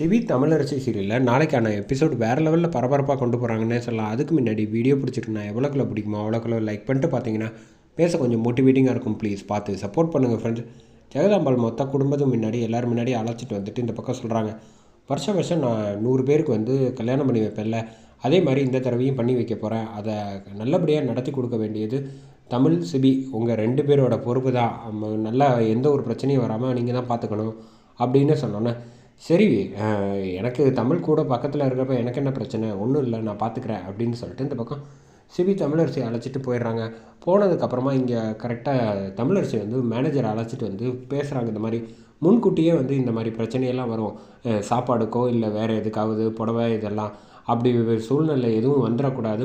CV Tamilarasi சீரியலில் நாளைக்கான episode வேறு லெவலில் பரபரப்பாக கொண்டு போகிறாங்கன்னே சொல்லலாம். அதுக்கு முன்னாடி வீடியோ பிடிச்சிருக்குண்ணா எவ்வளோக்குள்ள பிடிக்குமோ அவ்வளோக்குள்ள லைக் பண்ணிட்டு பார்த்தீங்கன்னா பேச கொஞ்சம் மோட்டிவேட்டிங்காக இருக்கும் ப்ளீஸ் பார்த்து சப்போர்ட் பண்ணுங்கள் ஃப்ரெண்ட்ஸ் ஜெகதாம்பாள் மொத்த குடும்பத்துக்கு முன்னாடி எல்லோரும் முன்னாடி அழைச்சிட்டு வந்துட்டு இந்த பக்கம் சொல்கிறாங்க வருஷம் வருஷம் நான் நூறு பேருக்கு வந்து கல்யாணம் பண்ணி வைப்பேன்ல. அதே மாதிரி இந்த தடவையும் பண்ணி வைக்க போகிறேன் அதை நல்லபடியாக நடத்தி கொடுக்க வேண்டியது தமிழ் சிபி உங்கள் ரெண்டு பேரோட பொறுப்பு தான் நல்லா எந்த ஒரு பிரச்சனையும் வராமல் நீங்கள் தான் பார்த்துக்கணும் அப்படின்னு சொன்னோன்னே சரி எனக்கு தமிழ் கூட பக்கத்தில் இருக்கிறப்ப எனக்கு என்ன பிரச்சனை? ஒன்றும் இல்லை நான் பார்த்துக்கிறேன் அப்படின்னு சொல்லிட்டு இந்த பக்கம் சிபி தமிழரசி அழைச்சிட்டு போயிடுறாங்க. போனதுக்கப்புறமா இங்கே கரெக்டாக தமிழரசி வந்து மேனேஜரை அழைச்சிட்டு வந்து பேசுகிறாங்க இந்த மாதிரி முன்கூட்டியே வந்து இந்த மாதிரி பிரச்சனையெல்லாம் வரும். சாப்பாடுக்கோ இல்லை வேறு எதுக்காவது புடவை இதெல்லாம் அப்படி சூழ்நிலை எதுவும் வந்துடக்கூடாது.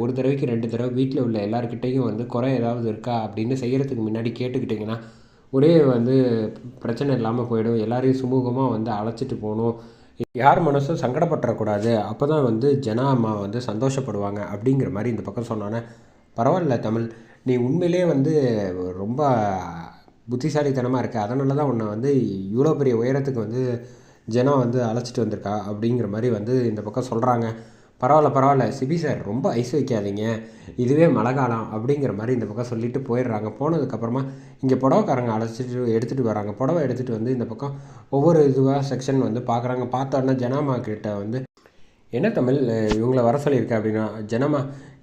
ஒரு தடவைக்கு ரெண்டு தடவை வீட்டில் உள்ள எல்லாருக்கிட்டேயும் வந்து குறை ஏதாவது இருக்கா அப்படின்னு செய்கிறதுக்கு முன்னாடி கேட்டுக்கிட்டிங்கன்னா ஒரே வந்து பிரச்சனை இல்லாமல் போயிடும். எல்லாரையும் சுமூகமாக வந்து அழைச்சிட்டு போகணும். யார் மனசும் சங்கடப்பட்டுறக்கூடாது. அப்போ தான் வந்து ஜனா அம்மா வந்து சந்தோஷப்படுவாங்க அப்படிங்கிற மாதிரி இந்த பக்கம் சொன்னோன்னே பரவாயில்ல தமிழ் நீ உண்மையிலே வந்து ரொம்ப புத்திசாலித்தனமாக இருக்க. அதனால தான் உன்னை வந்து இவ்வளோ பெரிய உயரத்துக்கு வந்து ஜனா வந்து அழைச்சிட்டு வந்திருக்கா அப்படிங்கிற மாதிரி வந்து இந்த பக்கம் சொல்கிறாங்க பரவாயில்ல பரவாயில்ல. சிபி சார் ரொம்ப ஐஸ் வைக்காதீங்க. இதுவே மழை காலம் அப்படிங்கிற மாதிரி இந்த பக்கம் சொல்லிட்டு போயிடுறாங்க. போனதுக்கப்புறமா இங்கே புடவைக்காரங்க அழைச்சிட்டு எடுத்துகிட்டு வராங்க. புடவை எடுத்துகிட்டு வந்து இந்த பக்கம் ஒவ்வொரு இதுவாக செக்ஷன் வந்து பார்க்குறாங்க பார்த்தோன்னா ஜனாமா கிட்ட வந்து என்ன தமிழ் இவங்கள வர சொல்லியிருக்கேன் அப்படின்னா ஜனமா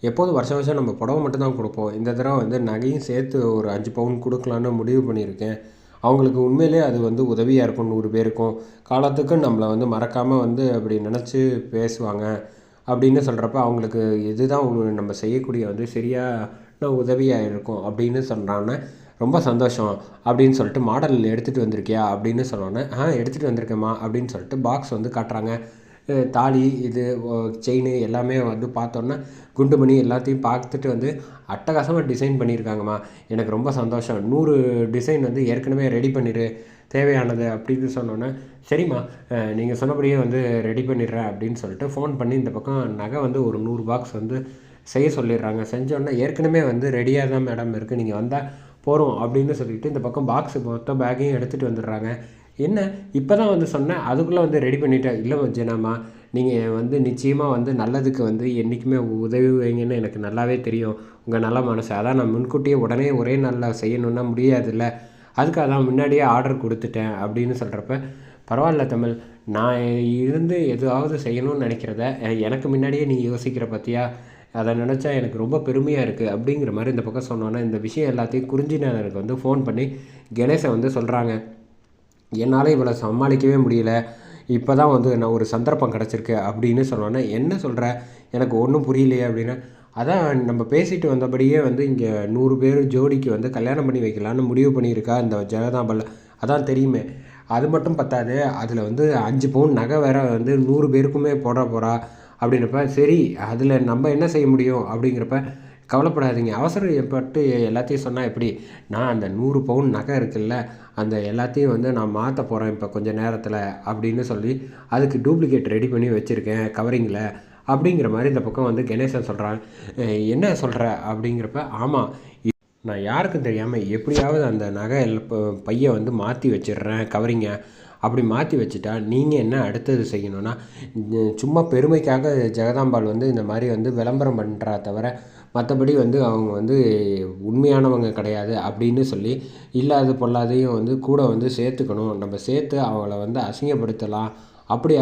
எப்போதும் வருஷம் வருஷம் நம்ம புடவை மட்டும்தான் கொடுப்போம். இந்த தடவை வந்து நகையும் சேர்த்து ஒரு அஞ்சு பவுன் கொடுக்கலான்னு முடிவு பண்ணியிருக்கேன். அவங்களுக்கு உண்மையிலே அது வந்து உதவியாக இருக்கும் நூறு பேருக்கும். காலத்துக்கும் நம்மளை வந்து மறக்காமல் வந்து அப்படி நினச்சி பேசுவாங்க. அப்படின்னு சொல்கிறப்ப அவங்களுக்கு இதுதான் நம்ம செய்யக்கூடிய வந்து சரியான உதவியாக இருக்கும் அப்படின்னு சொல்கிறாங்கன்னா ரொம்ப சந்தோஷம் அப்படின்னு சொல்லிட்டு மாடல் எடுத்துகிட்டு வந்திருக்கியா அப்படின்னு சொன்னோன்னே ஆ எடுத்துகிட்டு வந்திருக்கேம்மா அப்படின்னு சொல்லிட்டு பாக்ஸ் வந்து காட்டுறாங்க. தாலி இது செயின் எல்லாமே வந்து பார்த்தோன்னா குண்டுமணி எல்லாத்தையும் பார்த்துட்டு வந்து அட்டகாசமாக டிசைன் பண்ணியிருக்காங்கம்மா. எனக்கு ரொம்ப சந்தோஷம். நூறு டிசைன் வந்து ஏற்கனவே ரெடி பண்ணிடு தேவையானது அப்படின்னு சொன்னோன்னே சரிம்மா நீங்கள் சொன்னபடியே வந்து ரெடி பண்ணிடுறேன் அப்படின்னு சொல்லிட்டு ஃபோன் பண்ணி இந்த பக்கம் நகை வந்து ஒரு நூறு பாக்ஸ் வந்து செய்ய சொல்லிடுறாங்க. செஞ்சோன்னே ஏற்கனவே வந்து ரெடியாக தான் மேடம் இருக்குது நீங்கள் வந்தால் போகிறோம் அப்படின்னு சொல்லிட்டு இந்த பக்கம் பாக்ஸ் மொத்த பேக்கையும் எடுத்துகிட்டு வந்துடுறாங்க. என்ன? இப்போ தான் வந்து சொன்னேன் அதுக்குள்ளே வந்து ரெடி பண்ணிட்டேன். இல்லை ஜனாமா நீங்கள் வந்து நிச்சயமாக வந்து நல்லதுக்கு வந்து என்றைக்குமே உதவி வைங்கன்னு எனக்கு நல்லாவே தெரியும். உங்கள் நல்ல மனசு. அதான் நான் முன்கூட்டியே உடனே ஒரே நாளில் செய்யணுன்னா முடியாதுல்ல. அதுக்காக தான் முன்னாடியே ஆர்டர் கொடுத்துட்டேன் அப்படின்னு சொல்கிறப்ப பரவாயில்ல தமிழ் நான் இருந்து எதாவது செய்யணும்னு நினைக்கிறத எனக்கு முன்னாடியே நீ யோசிக்கிற பற்றியா அதை நினச்சா எனக்கு ரொம்ப பெருமையாக இருக்குது அப்படிங்கிற மாதிரி இந்த பக்கம் சொன்னோன்னா இந்த விஷயம் எல்லாத்தையும் குறிஞ்சினருக்கு வந்து ஃபோன் பண்ணி கணேசை வந்து சொல்கிறாங்க என்னால் இவளை சமாளிக்கவே முடியல. இப்போ தான் வந்து நான் ஒரு சந்தர்ப்பம் கிடச்சிருக்கு அப்படின்னு சொன்னோன்னே என்ன சொல்கிற எனக்கு ஒன்றும் புரியலையே அப்படின்னா அதான் நம்ம பேசிட்டு வந்தபடியே வந்து இங்கே நூறு பேர் ஜோடிக்கு வந்து கல்யாணம் பண்ணி வைக்கலான்னு முடிவு பண்ணியிருக்கா இந்த ஜெகதாம்பல். அதான் தெரியுமே. அது மட்டும் பத்தாது அதில் வந்து அஞ்சு பவுன் நகை வேற வந்து நூறு பேருக்குமே போட போகிறா அப்படின்றப்ப சரி அதில் நம்ம என்ன செய்ய முடியும் அப்படிங்கிறப்ப கவலைப்படாதீங்க. அவசரம் பட்டு எல்லாத்தையும் சொன்னால் எப்படி? நான் அந்த நூறு பவுன் நகை இருக்குல்ல அந்த எல்லாத்தையும் வந்து நான் மாற்ற போகிறேன் இப்போ கொஞ்சம் நேரத்தில் அப்படின்னு சொல்லி அதுக்கு டூப்ளிகேட் ரெடி பண்ணி வச்சுருக்கேன் கவரிங்கில் அப்படிங்கிற மாதிரி இந்த பக்கம் வந்து கணேசன் சொல்கிறான் என்ன சொல்கிற அப்படிங்கிறப்ப ஆமாம் நான் யாருக்கும் தெரியாமல் எப்படியாவது அந்த நகை ப- பையை வந்து மாற்றி வச்சிடுறேன் கவரிங்க. அப்படி மாற்றி வச்சுட்டா நீங்கள் என்ன அடுத்தது செய்யணும்னா சும்மா பெருமைக்காக ஜெகதாம்பாள் வந்து இந்த மாதிரி வந்து விளம்பரம் பண்ணுறா தவிர மற்றபடி வந்து அவங்க வந்து உண்மையானவங்க கிடையாது அப்படின்னு சொல்லி இல்லாத பொல்லாதையும் வந்து கூட வந்து சேர்த்துக்கணும். நம்ம சேர்த்து அவங்கள வந்து அசிங்கப்படுத்தலாம். அப்படி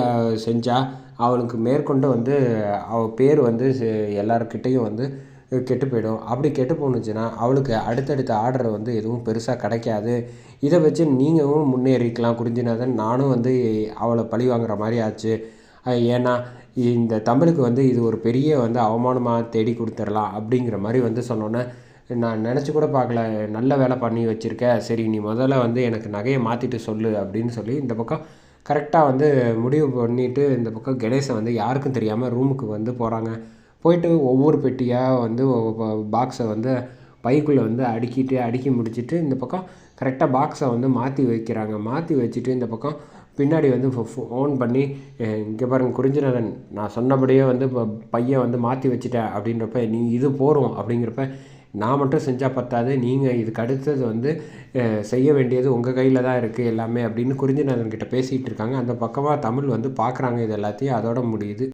செஞ்சால் அவளுக்கு மேற்கொண்டு வந்து அவள் பேர் வந்து செ- எல்லார்கிட்டேயும் வந்து கெட்டு போயிடும். அப்படி கெட்டு போணுச்சுன்னா அவளுக்கு அடுத்தடுத்த ஆர்டர் வந்து எதுவும் பெருசாக கிடைக்காது. இதை வச்சு நீங்களும் முன்னேறிக்கலாம். குறிஞ்சினாதன் நானும் வந்து அவளை பழி வாங்குற மாதிரி ஆச்சு. ஏன்னா இந்த தமிழுக்கு வந்து இது ஒரு பெரிய வந்து அவமானமாக தேடி கொடுத்துடலாம் அப்படிங்கிற மாதிரி வந்து சொன்னோன்னே நான் நினச்சி கூட பார்க்கல. நல்ல வேலை பண்ணி வச்சுருக்க. சரி நீ முதல்ல வந்து எனக்கு நகையை மாற்றிட்டு சொல்லு அப்படின்னு சொல்லி இந்த பக்கம் கரெக்டாக வந்து முடிவு பண்ணிவிட்டு இந்த பக்கம் கணேசன் வந்து யாருக்கும் தெரியாமல் ரூமுக்கு வந்து போகிறாங்க போயிட்டு ஒவ்வொரு பெட்டியாக வந்து பாக்ஸை வந்து பைக்குள்ளே வந்து அடுக்கிட்டு அடுக்கி முடிச்சுட்டு இந்த பக்கம் கரெக்டாக பாக்ஸை வந்து மாற்றி வைக்கிறாங்க. மாற்றி வச்சுட்டு இந்த பக்கம் பின்னாடி வந்து ஃபோன் பண்ணி இங்கே பாருங்க குறிஞ்சிநாதன் நான் சொன்னபடியே வந்து இப்போ பையன் வந்து மாற்றி வச்சுட்டேன். அப்படின்றப்ப நீ இது போகிறோம் அப்படிங்கிறப்ப நான் மட்டும் செஞ்சால் பத்தாது நீங்கள் இதுக்கு அடுத்தது வந்து செய்ய வேண்டியது உங்கள் கையில் தான் இருக்குது எல்லாமே அப்படின்னு குறிஞ்சிநாதன் கிட்டே பேசிகிட்டு இருக்காங்க. அந்த பக்கமாக தமிழ் வந்து பார்க்குறாங்க இது எல்லாத்தையும். அதோட முடியுது.